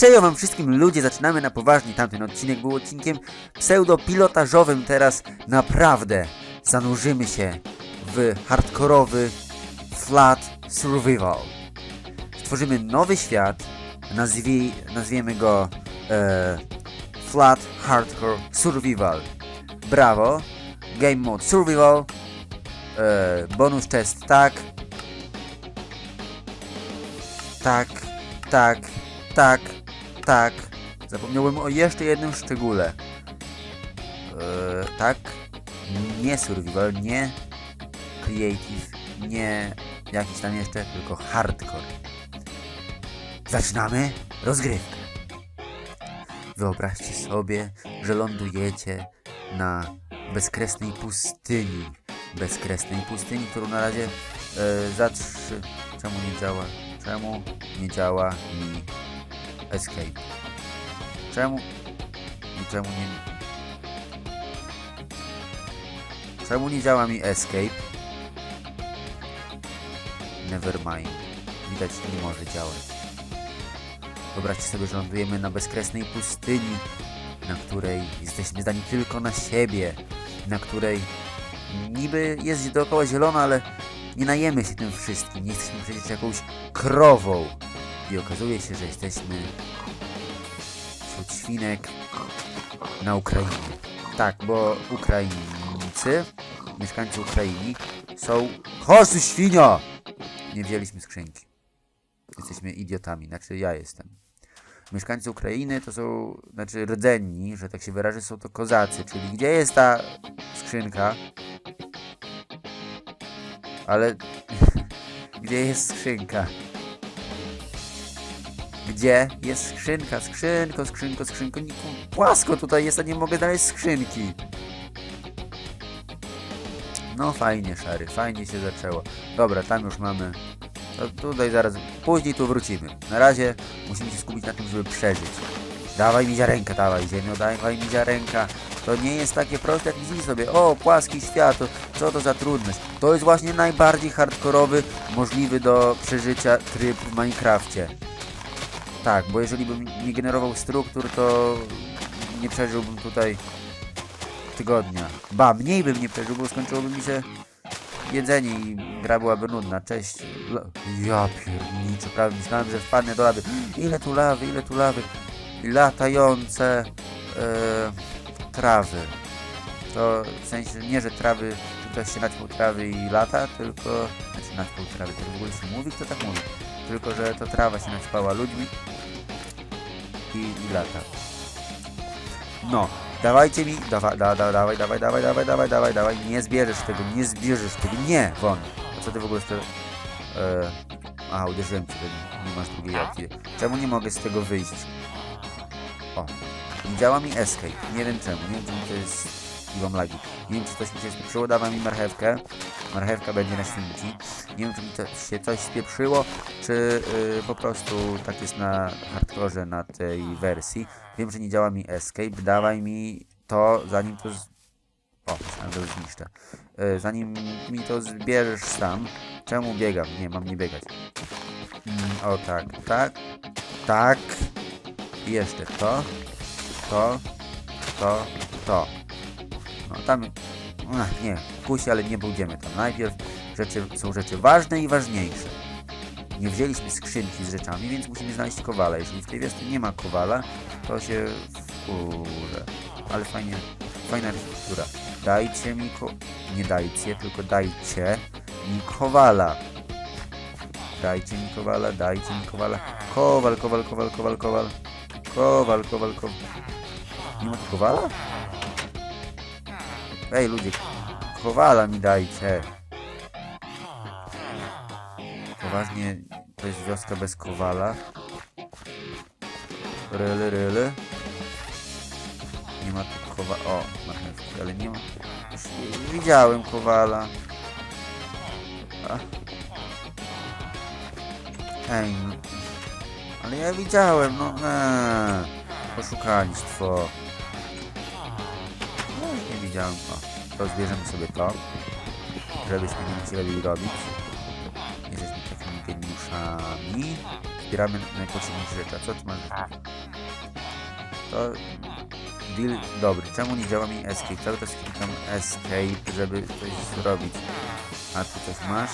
Cześć wam wszystkim ludzie, zaczynamy na poważnie. Tamten odcinek był odcinkiem pseudopilotażowym, teraz naprawdę zanurzymy się w hardkorowy flat survival. Stworzymy nowy świat, nazwij, nazwiemy go e, flat hardcore survival. Brawo, game mode survival, e, bonus chest tak, tak, tak, tak, tak. Zapomniałem o jeszcze jednym szczególe. Eee, tak. Nie survival, nie creative, nie jakiś tam jeszcze, tylko hardcore. Zaczynamy rozgrywkę. Wyobraźcie sobie, że lądujecie na bezkresnej pustyni. Bezkresnej pustyni, którą na razie e, za trzy... Czemu nie działa? Czemu nie działa mi escape? Czemu? I czemu nie... Czemu nie działa mi escape? Nevermind. Widać, nie może działać. Wyobraźcie sobie, że lądujemy na bezkresnej pustyni, na której jesteśmy zdani tylko na siebie, na której niby jest dookoła zielona, ale nie najemy się tym wszystkim. Nie jesteśmy przecież jakąś krową. I okazuje się, że jesteśmy wśród świnek na Ukrainie. Tak, bo Ukraińcy, mieszkańcy Ukrainy są... Chodź świnio! Nie wzięliśmy skrzynki. Jesteśmy idiotami, znaczy ja jestem. Mieszkańcy Ukrainy to są, znaczy rdzenni, że tak się wyrażę, są to kozacy, czyli gdzie jest ta skrzynka? Ale gdzie jest skrzynka? Gdzie jest skrzynka? Skrzynko, skrzynko, skrzynko. Nie, płasko tutaj jest, a nie mogę znaleźć skrzynki. No fajnie, szary, fajnie się zaczęło. Dobra, tam już mamy. To tutaj zaraz, później tu wrócimy. Na razie musimy się skupić na tym, żeby przeżyć. Dawaj mi ziarenka, dawaj ziemio, dawaj mi ziarenka. To nie jest takie proste, jak myślisz sobie, o, płaski świat, co to za trudność. To jest właśnie najbardziej hardkorowy, możliwy do przeżycia tryb w Minecrafcie. Tak, bo jeżeli bym nie generował struktur, to nie przeżyłbym tutaj tygodnia. Ba, mniej bym nie przeżył, bo skończyłoby mi się jedzenie i gra byłaby nudna. Cześć. Ja pierniczę, prawie myślałem, że wpadnę do lawy. Ile tu lawy, ile tu lawy. Latające e, trawy. To w sensie nie, że trawy, ktoś się naćpał trawy i lata, tylko... Znaczy naćpał trawy, to w ogóle się mówi? Kto tak mówi? Tylko, że to trawa się naćpała ludźmi i, i lata. No, dawajcie mi, dawa, da, da, dawaj, dawaj, dawaj, dawaj, dawaj, dawaj, dawaj, nie zbierzesz tego, nie zbierzesz tego, nie, won. A co ty w ogóle z tego... E, aha, uderzyłem cię, nie, masz drugiej opcji. Czemu nie mogę z tego wyjść? O, działa mi escape, nie wiem czemu, nie wiem czemu to jest... I mam lagi. Nie wiem, czy coś mi się spieprzyło, dawaj mi marchewkę. Marchewka będzie na świnki. Nie wiem, czy mi to się coś spieprzyło, czy y, po prostu tak jest na hardkorze na tej wersji. Wiem, że nie działa mi escape. Dawaj mi to, zanim to... Z... O, myślałem, że zniszczę. Y, zanim mi to zbierzesz sam. Czemu biegam? Nie, mam nie biegać. Mm, o tak, tak, tak. I jeszcze to, to, to, to. No tam... Ach, nie, kusi, ale nie pójdziemy tam. Najpierw rzeczy, są rzeczy ważne i ważniejsze. Nie wzięliśmy skrzynki z rzeczami, więc musimy znaleźć kowala. Jeżeli w tej wiosce nie ma kowala, to się wkurzę. Ale fajnie, fajna architektura. Dajcie mi ko... Nie dajcie, tylko dajcie mi kowala. Dajcie mi kowala, dajcie mi kowala. Kowal, kowal, kowal, kowal, kowal. Kowal, kowal, kowal. Nie ma kowala? Ej, ludzie, kowala mi dajcie. Poważnie, to jest wioska bez kowala. Ryly, ryly. Nie ma tu kowala. O, marchewki, ale nie ma. Widziałem kowala. Ej, no. ale ja widziałem, no eee, Poszukaniństwo. No, nie widziałem. O, to zbierzemy sobie to, żebyśmy nie musieli robić. Jesteśmy takimi geniuszami. zbieramy najpotrzebniejsze rzeczy. A co tu masz? To deal dobry. Czemu nie działa mi escape? Cały czas klikam escape, żeby coś zrobić. A tu coś masz?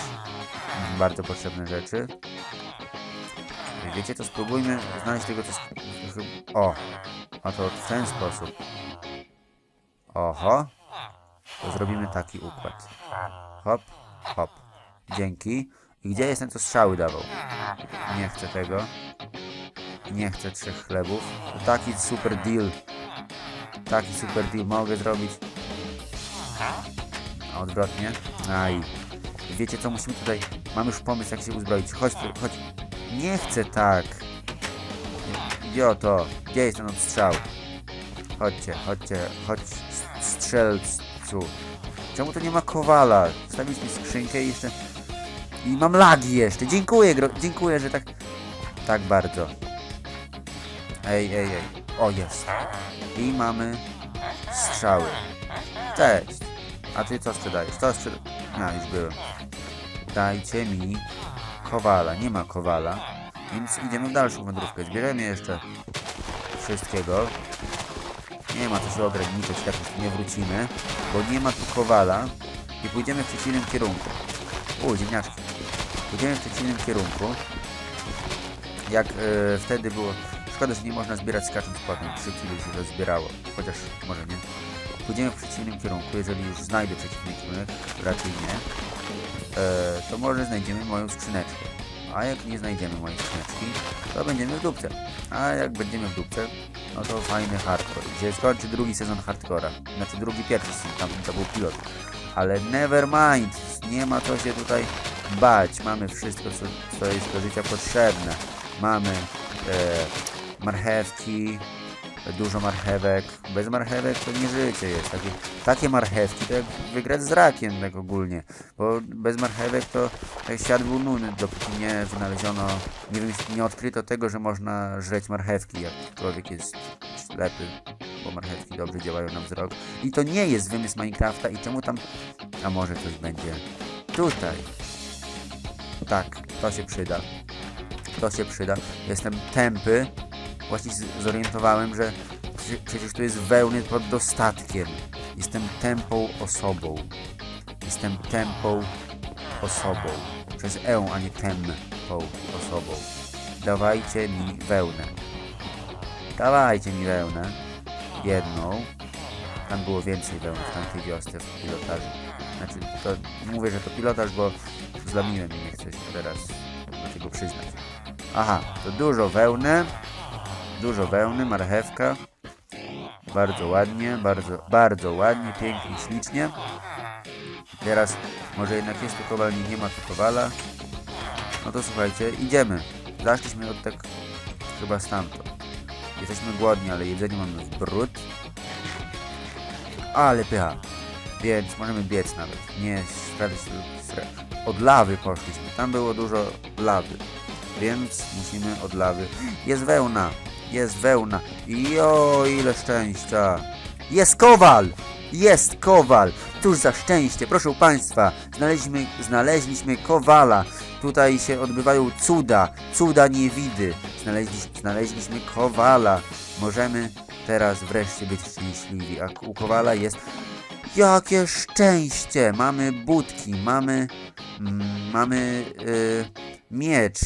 Bardzo potrzebne rzeczy. Wiecie co, spróbujmy znaleźć tego, co... O! A to w ten sposób. Oho. To zrobimy taki układ. Hop, hop. Dzięki. I gdzie jest ten, co strzały dawał? Nie chcę tego. Nie chcę trzech chlebów. To taki super deal. Taki super deal mogę zrobić. A odwrotnie. Aj. Wiecie co, musimy tutaj... Mam już pomysł, jak się uzbroić. Chodź, chodź. Nie chcę tak. Idioto. Gdzie jest ten odstrzał? Chodźcie, chodźcie, chodź strzelcu. Czemu to nie ma kowala? Stawić mi skrzynkę i jeszcze... I mam lagi jeszcze. Dziękuję, gro... dziękuję, że tak... Tak bardzo. Ej, ej, ej. O, jest. I mamy strzały. Cześć. A ty co sprzedajesz? Co sprzedajesz? No, już byłem. Dajcie mi kowala. Nie ma kowala. Więc idziemy w dalszą wędrówkę. Zbierzemy jeszcze wszystkiego. Nie ma co się ograniczyć, tak już nie wrócimy, bo nie ma tu kowala i pójdziemy w przeciwnym kierunku. U, ziemniaczki. Pójdziemy w przeciwnym kierunku. Jak e, wtedy było... Szkoda, że nie można zbierać skacząc potem. Przy chwili się to zbierało. Chociaż może nie. Pójdziemy w przeciwnym kierunku, jeżeli już znajdę przeciwny kierunek, raczej nie. E, to może znajdziemy moją skrzyneczkę. A jak nie znajdziemy mojej skrzyneczki, to będziemy w dupce. A jak będziemy w dupce, no to fajny hardcore. Gdzie skończy drugi sezon hardcora. Znaczy drugi, pierwszy sezon, tam to był pilot. Ale never mind, nie ma co się tutaj bać. Mamy wszystko, co, co jest do życia potrzebne. Mamy e, marchewki, dużo marchewek. Bez marchewek to nie życie jest. Takie, takie marchewki to jak wygrać z rakiem tak ogólnie. Bo bez marchewek to świat był nudny, dopóki nie wynaleziono, nie, nie odkryto tego, że można żreć marchewki, jak człowiek jest ślepy, bo marchewki dobrze działają na wzrok. I to nie jest wymysł Minecrafta i czemu tam... A może coś będzie tutaj. Tak, to się przyda. To się przyda. Jestem tępy. Właśnie zorientowałem, że przecież- tu jest wełny pod dostatkiem. Jestem tępą osobą. Jestem tępą osobą. Przez E, a nie tępą osobą. Dawajcie mi wełnę. Dawajcie mi wełnę. Jedną. Tam było więcej wełny w tamtej wiosce w pilotażu. Znaczy, to mówię, że to pilotaż, bo zlamiłem i nie chcę się teraz do tego przyznać. Aha, to dużo wełny. Dużo wełny, marchewka. Bardzo ładnie, bardzo, bardzo ładnie, pięknie, ślicznie. Teraz może jednak jest tu kowal, nie, ma tu kowala. No to słuchajcie, idziemy. Zaszliśmy od tak chyba stamtąd. Jesteśmy głodni, ale jedzenie mamy w brud. Ale pycha. Więc możemy biec nawet. Nie sprawdzić Od lawy poszliśmy. Tam było dużo lawy. Więc musimy od lawy. Jest wełna. Jest wełna. I o ile szczęścia. Jest kowal! Jest kowal! Cóż za szczęście, proszę Państwa, znaleźliśmy, znaleźliśmy kowala. Tutaj się odbywają cuda, cuda niewidy. Znaleźliśmy, znaleźliśmy kowala. Możemy teraz wreszcie być szczęśliwi. A u kowala jest... Jakie szczęście! Mamy budki, mamy... Mm, mamy... y, miecz.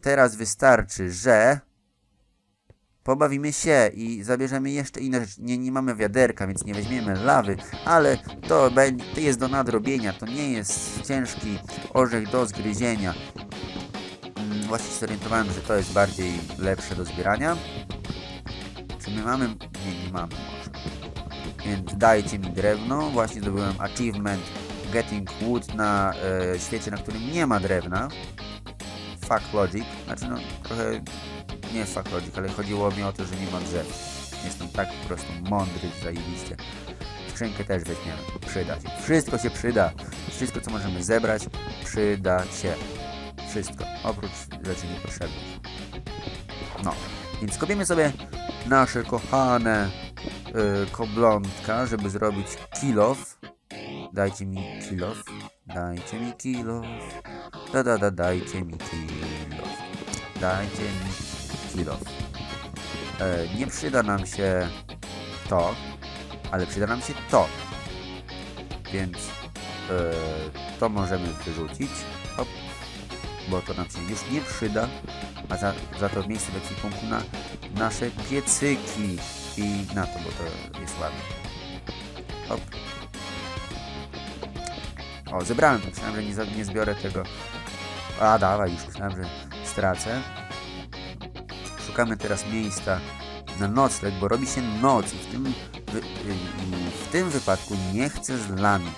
Teraz wystarczy, że... Pobawimy się i zabierzemy jeszcze inne rzeczy. Nie, nie mamy wiaderka, więc nie weźmiemy lawy, ale to, to jest do nadrobienia. To nie jest ciężki orzech do zgryzienia. Mm, Właśnie się zorientowałem, że to jest bardziej lepsze do zbierania. Czy my mamy? Nie, nie mamy. Więc dajcie mi drewno. Właśnie zdobyłem achievement Getting Wood na e, świecie, na którym nie ma drewna. Fuck logic. Znaczy no trochę nie fuck logic, ale chodziło mi o to, że nie ma drzew. Jestem tak po prostu mądry, zajebiście. Skrzynkę też weźmiemy. Przyda się. Wszystko się przyda. Wszystko, co możemy zebrać, przyda się. Wszystko. Oprócz rzeczy niepotrzebnych. No. Więc kopiemy sobie nasze kochane y, koblątka, żeby zrobić kilof. Dajcie mi kilof. Dajcie mi kilof. Da da da dajcie mi kilof. dajcie mi E, nie przyda nam się to, ale przyda nam się to. Więc e, to możemy wyrzucić, hop, bo to nam się już nie przyda, a za, za to miejsce w ekwipunku na nasze piecyki i na to, bo to jest ładne. Hop. O, zebrałem to, myślałem, że nie, nie zbiorę tego. A, dawaj, już myślałem, że stracę. Szukamy teraz miejsca na nocleg, bo robi się noc i w tym, w tym wypadku nie chcę zlamić.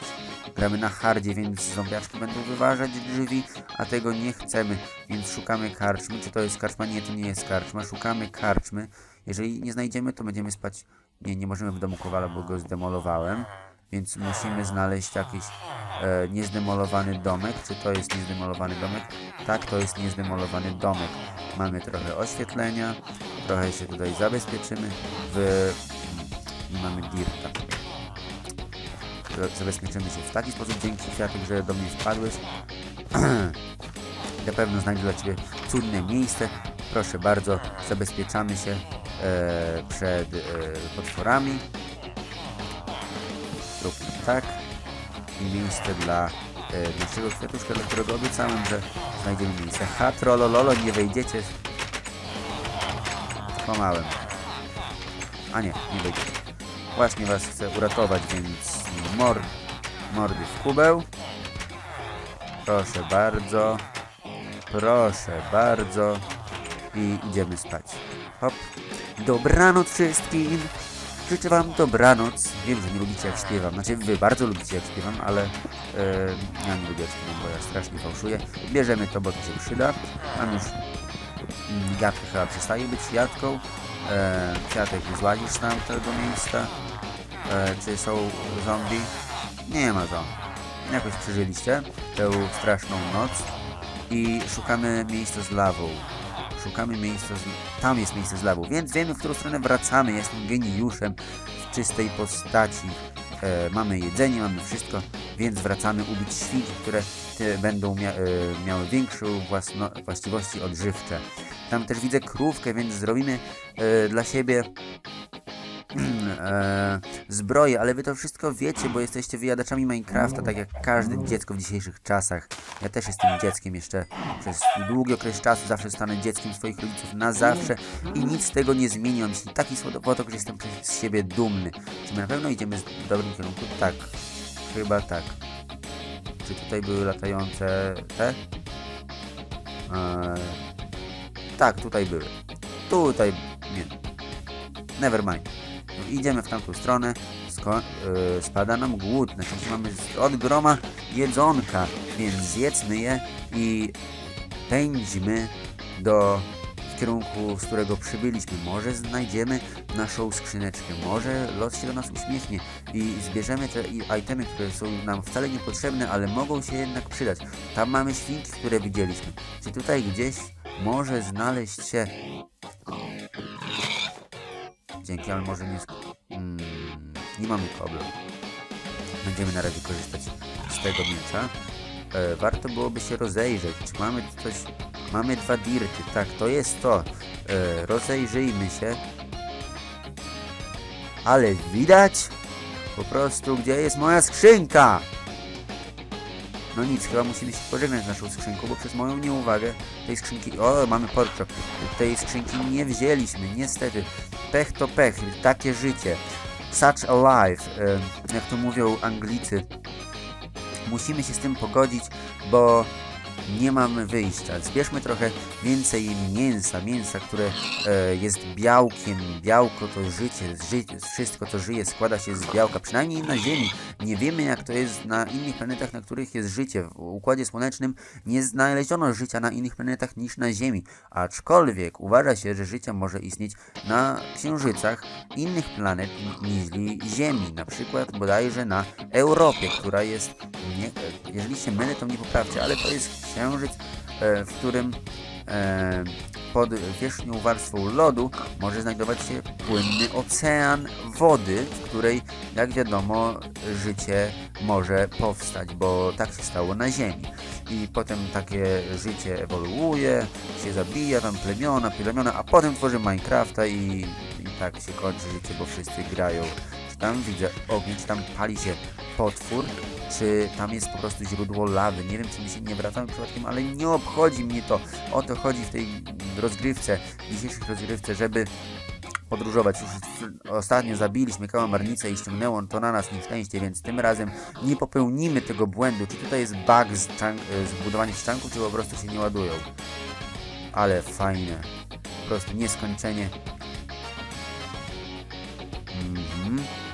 Gramy na hardzie, więc zombiaczki będą wyważać drzwi, a tego nie chcemy, więc szukamy karczmy. Czy to jest karczma? Nie, to nie jest karczma. Szukamy karczmy. Jeżeli nie znajdziemy, to będziemy spać... Nie, nie możemy w domu Kowala, bo go zdemolowałem. Więc musimy znaleźć jakiś e, niezdemolowany domek. Czy to jest niezdemolowany domek? Tak, to jest niezdemolowany domek. Mamy trochę oświetlenia, trochę się tutaj zabezpieczymy. W... Nie mamy dirta. Zabezpieczymy się w taki sposób, dzięki Kwiatek, że do mnie wpadłeś. Na pewno znajdę dla Ciebie cudne miejsce. Proszę bardzo, zabezpieczamy się e, przed e, potworami. Zróbmy tak. Miejsce dla e, naszego kwiatuszka, dla którego obiecałem, że znajdziemy miejsce. Ha, trollololo, nie wejdziecie. Kłamałem. A nie, nie wejdziecie. Właśnie was chcę uratować, więc mor, mordy w kubeł. Proszę bardzo. Proszę bardzo. I idziemy spać. Hop. Dobranoc wszystkim. Życzę wam dobranoc. Wiem, że nie lubicie jak śpiewam. Znaczy wy bardzo lubicie jak śpiewam, ale e, ja nie lubię jak śpiewam, bo ja strasznie fałszuję. Bierzemy to, bo to się przyda. Mam już mm, jadka chyba przestaje być jadką. E, kwiatek złazisz z tamtego miejsca. E, czy są zombie? Nie ma zombie. Jakoś przeżyliście tę straszną noc i szukamy miejsca z lawą. Szukamy miejsca. Tam jest miejsce z lawą, więc wiemy, w którą stronę wracamy. Jestem geniuszem w czystej postaci. E, mamy jedzenie, mamy wszystko, więc wracamy ubić świnki, które te będą mia e, miały własno właściwości odżywcze. Tam też widzę krówkę, więc zrobimy e, dla siebie e, zbroję, ale wy to wszystko wiecie, bo jesteście wyjadaczami Minecrafta, tak jak każde dziecko w dzisiejszych czasach. Ja też jestem dzieckiem jeszcze przez długi okres czasu, zawsze zostanę dzieckiem swoich rodziców na zawsze i nic z tego nie zmieni. Mam jeśli taki słodopotok, że jestem z siebie dumny. Czy my na pewno idziemy w dobrym kierunku? Tak. Chyba tak. Czy tutaj były latające te? Eee, tak, tutaj były. Tutaj, nie. Never mind. Idziemy w tamtą stronę, sko- yy, spada nam głód, znaczy mamy od groma jedzonka, więc zjedzmy je i pędźmy do w kierunku, z którego przybyliśmy. Może znajdziemy naszą skrzyneczkę, może los się do nas uśmiechnie i zbierzemy te itemy, które są nam wcale niepotrzebne, ale mogą się jednak przydać. Tam mamy świnki, które widzieliśmy. Czy tutaj gdzieś może znaleźć się Dzięki, ale może nie... Mm, nie mamy kobla. Będziemy na razie korzystać z tego miecza. E, warto byłoby się rozejrzeć. Czy mamy coś... Mamy dwa dirty. Tak, to jest to. E, rozejrzyjmy się. Ale widać? Po prostu, gdzie jest moja skrzynka? No nic, chyba musimy się pożegnać z naszą skrzynką, bo przez moją nieuwagę tej skrzynki... O, mamy porkchop. Tej skrzynki nie wzięliśmy, niestety. Pech to pech, takie życie. Such a life, jak to mówią Anglicy. Musimy się z tym pogodzić, bo nie mamy wyjścia. Zbierzmy trochę więcej mięsa, mięsa, które e, jest białkiem. Białko to życie, ży wszystko co żyje składa się z białka, przynajmniej na Ziemi. Nie wiemy jak to jest na innych planetach, na których jest życie. W Układzie Słonecznym nie znaleziono życia na innych planetach niż na Ziemi, aczkolwiek uważa się, że życie może istnieć na księżycach innych planet niż Ziemi, na przykład bodajże na Europie, która jest, nie, jeżeli się mylę to mnie poprawcie, ale to jest księżyc e, w którym e, pod wierzchnią warstwą lodu może znajdować się płynny ocean wody, w której, jak wiadomo, życie może powstać, bo tak się stało na Ziemi. I potem takie życie ewoluuje, się zabija, tam plemiona, plemiona, a potem tworzy Minecrafta i, i tak się kończy życie, bo wszyscy grają. Tam widzę ogień, czy tam pali się potwór, czy tam jest po prostu źródło lawy. Nie wiem, czy mi się nie wracamy przypadkiem, ale nie obchodzi mnie to. O to chodzi w tej rozgrywce, w dzisiejszej rozgrywce, żeby podróżować. Już ostatnio zabiliśmy kałamarnicę i ściągnęło to na nas nieszczęście, więc tym razem nie popełnimy tego błędu. Czy tutaj jest bug z, z budowaniem ścianków, czy po prostu się nie ładują. Ale fajne. Po prostu nieskończenie. Mhm.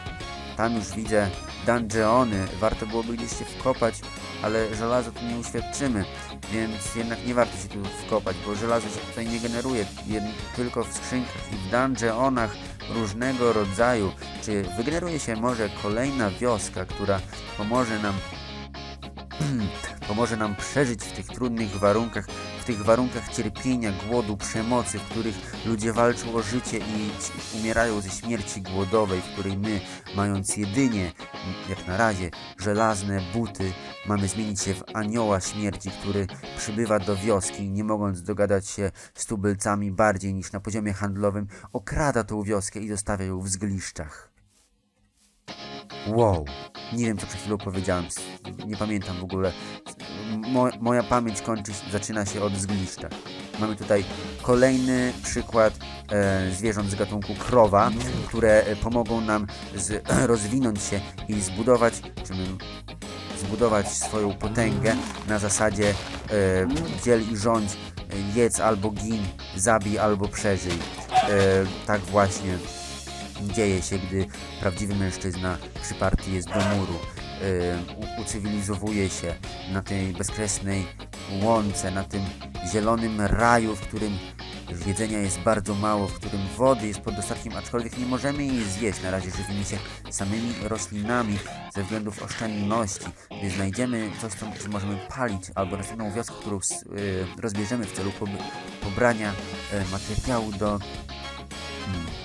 Tam już widzę dungeony. Warto byłoby gdzieś się wkopać, ale żelazo tu nie uświadczymy, więc jednak nie warto się tu wkopać, bo żelazo się tutaj nie generuje, tylko w skrzynkach i w dungeonach różnego rodzaju. Czy wygeneruje się może kolejna wioska, która pomoże nam pomoże nam przeżyć w tych trudnych warunkach, w tych warunkach cierpienia, głodu, przemocy, w których ludzie walczą o życie i umierają ze śmierci głodowej, w której my, mając jedynie, jak na razie, żelazne buty, mamy zmienić się w anioła śmierci, który przybywa do wioski, nie mogąc dogadać się z tubylcami bardziej niż na poziomie handlowym, okrada tą wioskę i zostawia ją w zgliszczach. Wow, nie wiem co przed chwilą powiedziałem, nie pamiętam w ogóle. Mo moja pamięć kończy, zaczyna się od zgliszcza. Mamy tutaj kolejny przykład e, zwierząt z gatunku krowa, które e, pomogą nam z, rozwinąć się i zbudować, czy my, zbudować swoją potęgę na zasadzie e, dziel i rządź, e, jedz albo gin, zabij albo przeżyj. E, tak właśnie dzieje się, gdy prawdziwy mężczyzna przyparty jest do muru, yy, ucywilizowuje się na tej bezkresnej łące, na tym zielonym raju, w którym jedzenia jest bardzo mało, w którym wody jest pod dostatkiem, aczkolwiek nie możemy jej zjeść. Na razie żywimy się samymi roślinami ze względów oszczędności. Gdy znajdziemy coś, co, możemy palić, albo następną wioskę, którą yy, rozbierzemy w celu pob- pobrania yy, materiału do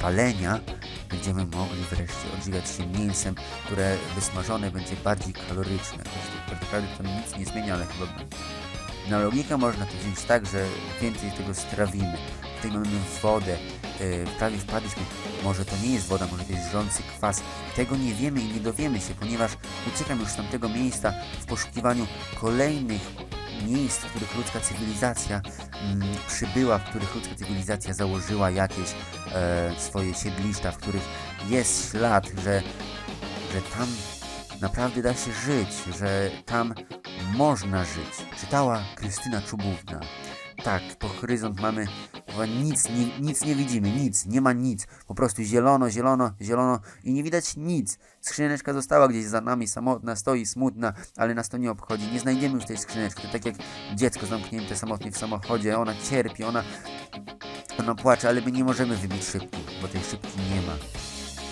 palenia, będziemy mogli wreszcie odżywiać się mięsem, które wysmażone będzie bardziej kaloryczne. Tak naprawdę to nic nie zmienia, ale chyba na logikę można to wziąć tak, że więcej tego strawimy. Tutaj mamy wodę, yy, prawie wpadliśmy, może to nie jest woda, może to jest żrący kwas. Tego nie wiemy i nie dowiemy się, ponieważ uciekam już z tamtego miejsca w poszukiwaniu kolejnych miejsc, w których ludzka cywilizacja mm, przybyła, w których ludzka cywilizacja założyła jakieś e, swoje siedliszta, w których jest ślad, że, że tam naprawdę da się żyć, że tam można żyć. Czytała Krystyna Czubówna. Tak, po horyzont mamy nic, nie, nic nie widzimy, nic, nie ma nic. Po prostu zielono, zielono, zielono i nie widać nic. Skrzyneczka została gdzieś za nami, samotna, stoi smutna, ale nas to nie obchodzi. Nie znajdziemy już tej skrzyneczki. Tak jak dziecko zamknięte samotnie w samochodzie, ona cierpi, ona, ona płacze, ale my nie możemy wybić szybki, bo tej szybki nie ma.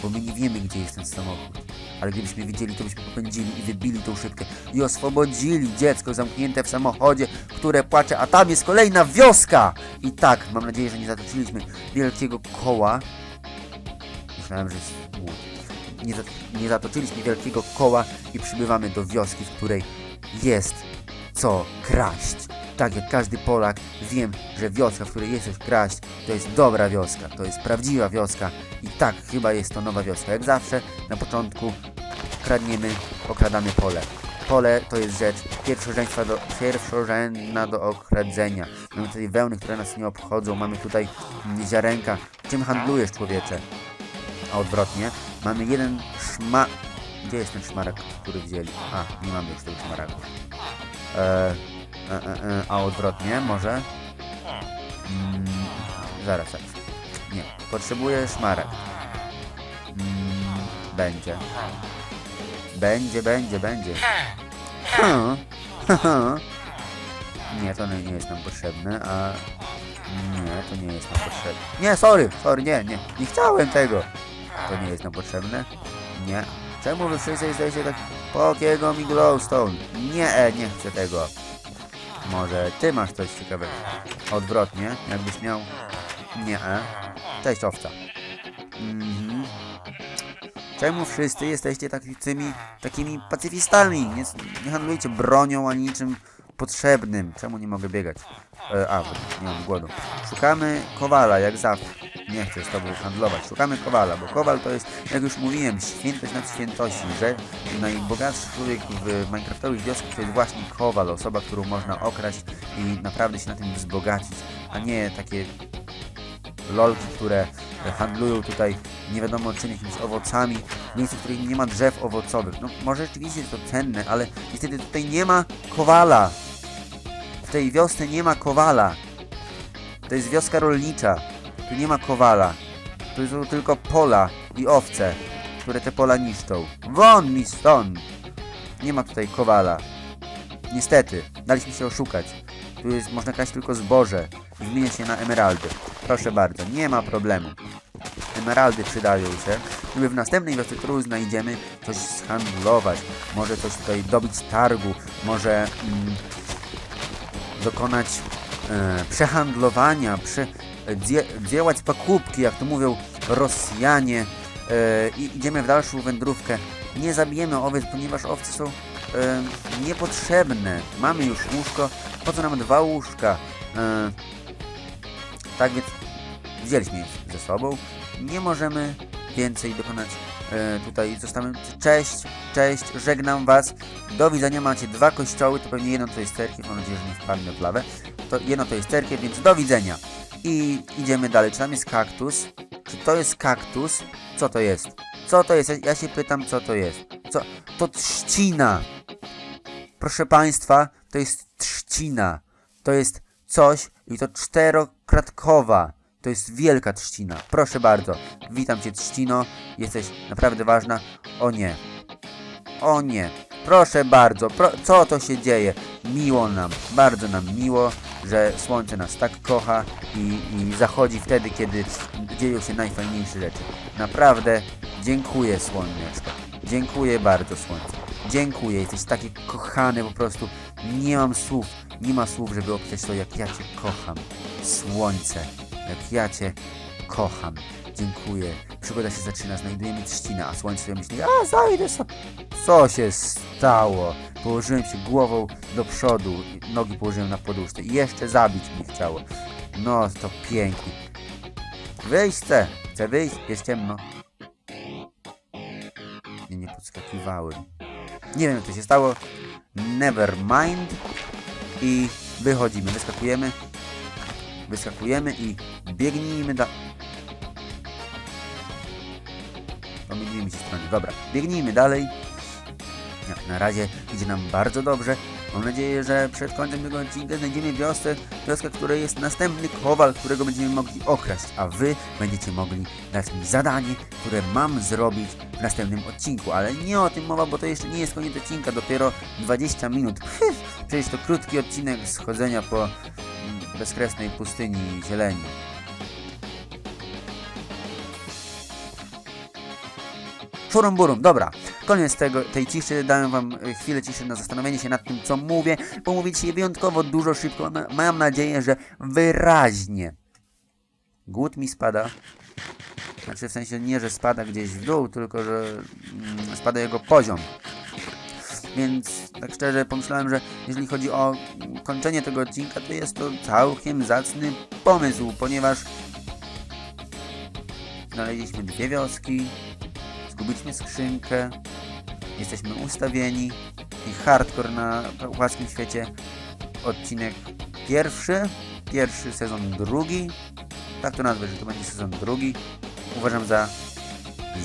Bo my nie wiemy, gdzie jest ten samochód. Ale gdybyśmy wiedzieli, to byśmy popędzili i wybili tą szybkę i oswobodzili dziecko zamknięte w samochodzie, które płacze, a tam jest kolejna wioska! I tak, mam nadzieję, że nie zatoczyliśmy wielkiego koła. Myślałem, że jest. Nie, nie zatoczyliśmy wielkiego koła i przybywamy do wioski, w której jest co kraść. Tak jak każdy Polak, wiem, że wioska, w której jest coś kraść, to jest dobra wioska, to jest prawdziwa wioska i tak, chyba jest to nowa wioska. Jak zawsze, na początku kradniemy, okradamy pole. Pole to jest rzecz pierwszorzędna do, pierwszorzędna do okradzenia. Mamy tutaj wełny, które nas nie obchodzą, mamy tutaj ziarenka. Czym handlujesz, człowiecze? A odwrotnie, mamy jeden szma... Gdzie jest ten szmarek, który wzięli? A, nie mamy już tego szmaraku. E, e, e, e, a odwrotnie, może? Mm, zaraz, zaraz. Nie, potrzebuję szmarek. Mm, będzie. Będzie, będzie, będzie. Nie, to nie nie jest nam potrzebne, a... Nie, to nie jest nam potrzebne. Nie, sorry, sorry, nie, nie. Nie chciałem tego. To nie jest nam potrzebne. Nie. Czemu wy wszyscy jesteście tak... Pokiego mi glowstone? Nie, e, nie chcę tego. Może ty masz coś ciekawego. Odwrotnie, jakbyś miał... Nie. e. Cześć, owca. Mhm. Czemu wszyscy jesteście takimi, takimi pacyfistami? Nie, nie handlujcie bronią ani niczym potrzebnym. Czemu nie mogę biegać? E, a, nie mam głodu. Szukamy kowala, jak zawsze. Nie chcę z tobą handlować. Szukamy kowala, bo kowal to jest, jak już mówiłem, świętość nad świętości, że najbogatszy człowiek w minecraftowych wioskach to jest właśnie kowal, osoba, którą można okraść i naprawdę się na tym wzbogacić, a nie takie lolki, które handlują tutaj nie wiadomo czym, jakimiś owocami, miejscu, w których nie ma drzew owocowych. No może rzeczywiście jest to cenne, ale niestety tutaj nie ma kowala. W tej wiosce nie ma kowala. To jest wioska rolnicza. Tu nie ma kowala. Tu są tylko pola i owce, które te pola niszczą. Won mi stąd! Nie ma tutaj kowala. Niestety, daliśmy się oszukać. Tu jest, można kraść tylko zboże zmienia się na emeraldy. Proszę bardzo, nie ma problemu. Emeraldy przydają się, żeby w następnej wiosce, którą znajdziemy, coś zhandlować. Może coś tutaj dobić targu, może mm, dokonać e, przehandlowania, prze, dzie, dziełać pakubki, jak to mówią Rosjanie. E, I idziemy w dalszą wędrówkę. Nie zabijemy owiec, ponieważ owce są e, niepotrzebne. Mamy już łóżko. Po co nam dwa łóżka? E, tak więc wzięliśmy je ze sobą. Nie możemy więcej dokonać e, tutaj. Zostamy. Cześć, cześć, żegnam Was. Do widzenia. Macie dwa kościoły, to pewnie jedno to jest cerkiew. Mam nadzieję, że nie wpadnę w lawę. To jedno to jest cerkiew, więc do widzenia. I idziemy dalej. Czy tam jest kaktus? Czy to jest kaktus? Co to jest? Co to jest? Ja- się pytam, co to jest. Co? To trzcina. Proszę Państwa, to jest trzcina. To jest coś i to czterokratkowa. To jest wielka trzcina. Proszę bardzo. Witam Cię trzcino. Jesteś naprawdę ważna. O nie. O nie. Proszę bardzo. Pro... Co to się dzieje? Miło nam. Bardzo nam miło, że słońce nas tak kocha i, i zachodzi wtedy, kiedy dzieją się najfajniejsze rzeczy. Naprawdę dziękuję słoneczko. Dziękuję bardzo słońce. Dziękuję. Jesteś taki kochany po prostu. Nie mam słów. Nie ma słów, żeby opisać to, jak ja Cię kocham. Słońce. Jak ja Cię kocham. Dziękuję. Przygoda się zaczyna. Znajdujemy trzcinę, a słońce sobie myśli, a zajdę sobie. Co się stało? Położyłem się głową do przodu, nogi położyłem na poduszce i jeszcze zabić mnie chciało. No, to pięknie. Wyjść chcę. Wyjść, jest ciemno. Nie, nie podskakiwały. Nie wiem, co się stało. Never mind. I wychodzimy, wyskakujemy. Wyskakujemy i biegnijmy da... Pomylili mi się strony. Dobra, biegnijmy dalej. Jak na razie idzie nam bardzo dobrze. Mam nadzieję, że przed końcem tego odcinka znajdziemy wioskę, wioskę, której jest następny kowal, którego będziemy mogli okraść, a wy będziecie mogli dać mi zadanie, które mam zrobić w następnym odcinku. Ale nie o tym mowa, bo to jeszcze nie jest koniec odcinka, dopiero 20 minut. Przecież to krótki odcinek schodzenia po mm, bezkresnej pustyni zieleni. Szurum burum, dobra. Koniec tego, tej ciszy. Dałem wam e, chwilę ciszy na zastanowienie się nad tym, co mówię, bo mówię dzisiaj wyjątkowo dużo szybko. Ma- Mam nadzieję, że wyraźnie. Głód mi spada. Znaczy w sensie nie, że spada gdzieś w dół, tylko że mm, spada jego poziom. Więc tak szczerze pomyślałem, że jeżeli chodzi o kończenie tego odcinka, to jest to całkiem zacny pomysł, ponieważ znaleźliśmy dwie wioski, zgubiliśmy skrzynkę, jesteśmy ustawieni i hardcore na płaskim świecie. Odcinek pierwszy, pierwszy sezon drugi, tak to nazwę, że to będzie sezon drugi. Uważam za,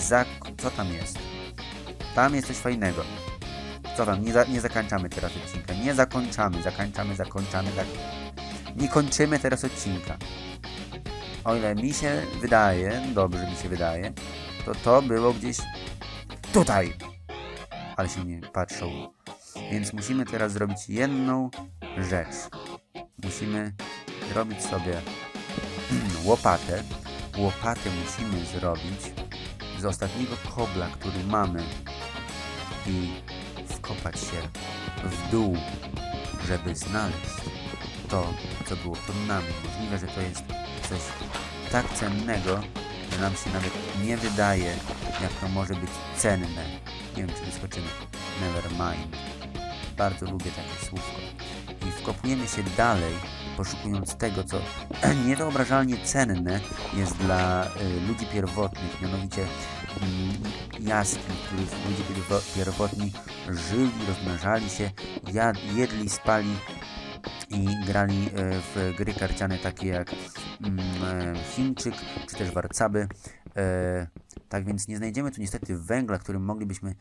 za... co tam jest? Tam jest coś fajnego. Co tam? Nie, za, nie zakończamy teraz odcinka. Nie zakończamy, zakończamy, zakończamy. Zak... Nie kończymy teraz odcinka. O ile mi się wydaje, dobrze mi się wydaje, to to było gdzieś tutaj. Ale się nie patrzą. Więc musimy teraz zrobić jedną rzecz. Musimy zrobić sobie łopatę. Łopatę musimy zrobić z ostatniego kobla, który mamy i wkopać się w dół, żeby znaleźć to, co było pod nami. Możliwe, że to jest coś tak cennego, że nam się nawet nie wydaje, jak to może być cenne. Nie wiem, czy wyskoczymy. Never mind. Bardzo lubię takie słówko. I wkopujemy się dalej, poszukując tego, co niewyobrażalnie cenne jest dla y, ludzi pierwotnych, mianowicie mm, jaskiń, w których ludzie pierwo- pierwotni żyli, rozmnażali się, jad, jedli, spali i grali e, w gry karciane takie jak mm, e, Chińczyk czy też Warcaby. E, tak więc nie znajdziemy tu niestety węgla, którym moglibyśmy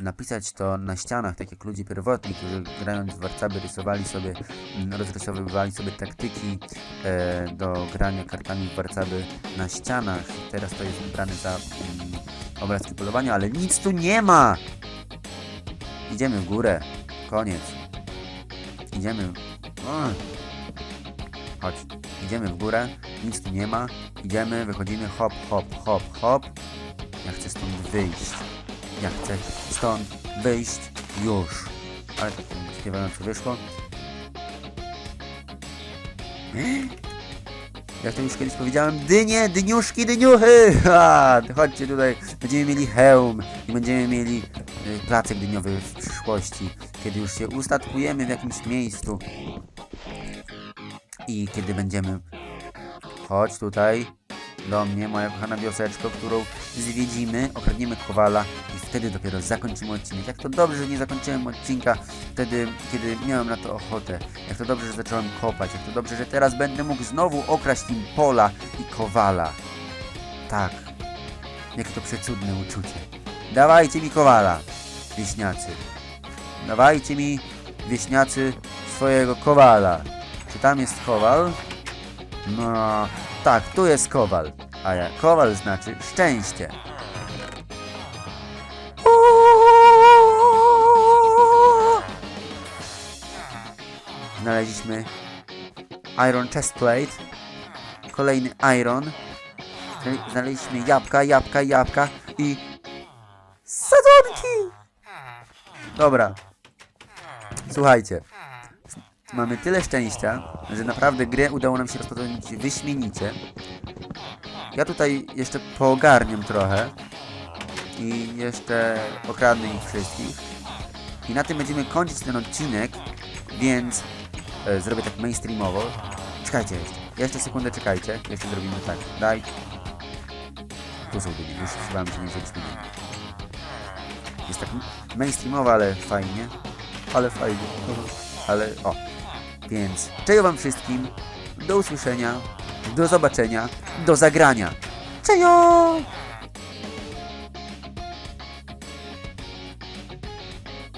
napisać to na ścianach, tak jak ludzie pierwotni, którzy grając w Warcaby rysowali sobie, mm, rozrysowywali sobie taktyki do grania kartami w Warcaby na ścianach. Teraz to jest brane za mm, obrazki polowania, ale nic tu nie ma! Idziemy w górę. Koniec. Idziemy. Chodź. Idziemy w górę. Nic tu nie ma. Idziemy, wychodzimy. Hop, hop, hop, hop. Ja chcę stąd wyjść. Ja chcę stąd wyjść już. Ale tak śpiewająco wyszło. Jak to już kiedyś powiedziałem, dynie, dyniuszki, dyniuchy! Ha, chodźcie tutaj, będziemy mieli hełm i będziemy mieli y, placek dyniowy w przyszłości, kiedy już się ustatkujemy w jakimś miejscu. I kiedy będziemy... Chodź tutaj do mnie, moja kochana wioseczko, którą zwiedzimy, okradniemy Kowala wtedy dopiero zakończymy odcinek. Jak to dobrze, że nie zakończyłem odcinka wtedy, kiedy miałem na to ochotę. Jak to dobrze, że zacząłem kopać. Jak to dobrze, że teraz będę mógł znowu okraść im pola i Kowala. Tak. Jakie to przecudne uczucie. Dawajcie mi Kowala, wieśniacy. Dawajcie mi, wieśniacy, swojego Kowala. Czy tam jest Kowal? No, tak, tu jest Kowal. A ja, Kowal znaczy szczęście. Znaleźliśmy Iron Chestplate. Kolejny Iron. Znale- Znaleźliśmy jabłka, jabłka, jabłka i sadzonki. Dobra. Słuchajcie. Mamy tyle szczęścia, że naprawdę grę udało nam się rozpocząć wyśmienicie. Ja tutaj jeszcze poogarniam trochę i jeszcze okradnę ich wszystkich. I na tym będziemy kończyć ten odcinek, więc zrobię tak mainstreamowo. Czekajcie jeszcze, jeszcze sekundę czekajcie, jeszcze zrobimy tak. Daj. Tu są dynie, już chyba się nie wzięliśmy dyni. Jest tak mainstreamowo, ale fajnie. Ale fajnie. Ale o. Więc cześć wam wszystkim. Do usłyszenia. Do zobaczenia. Do zagrania. Cześć!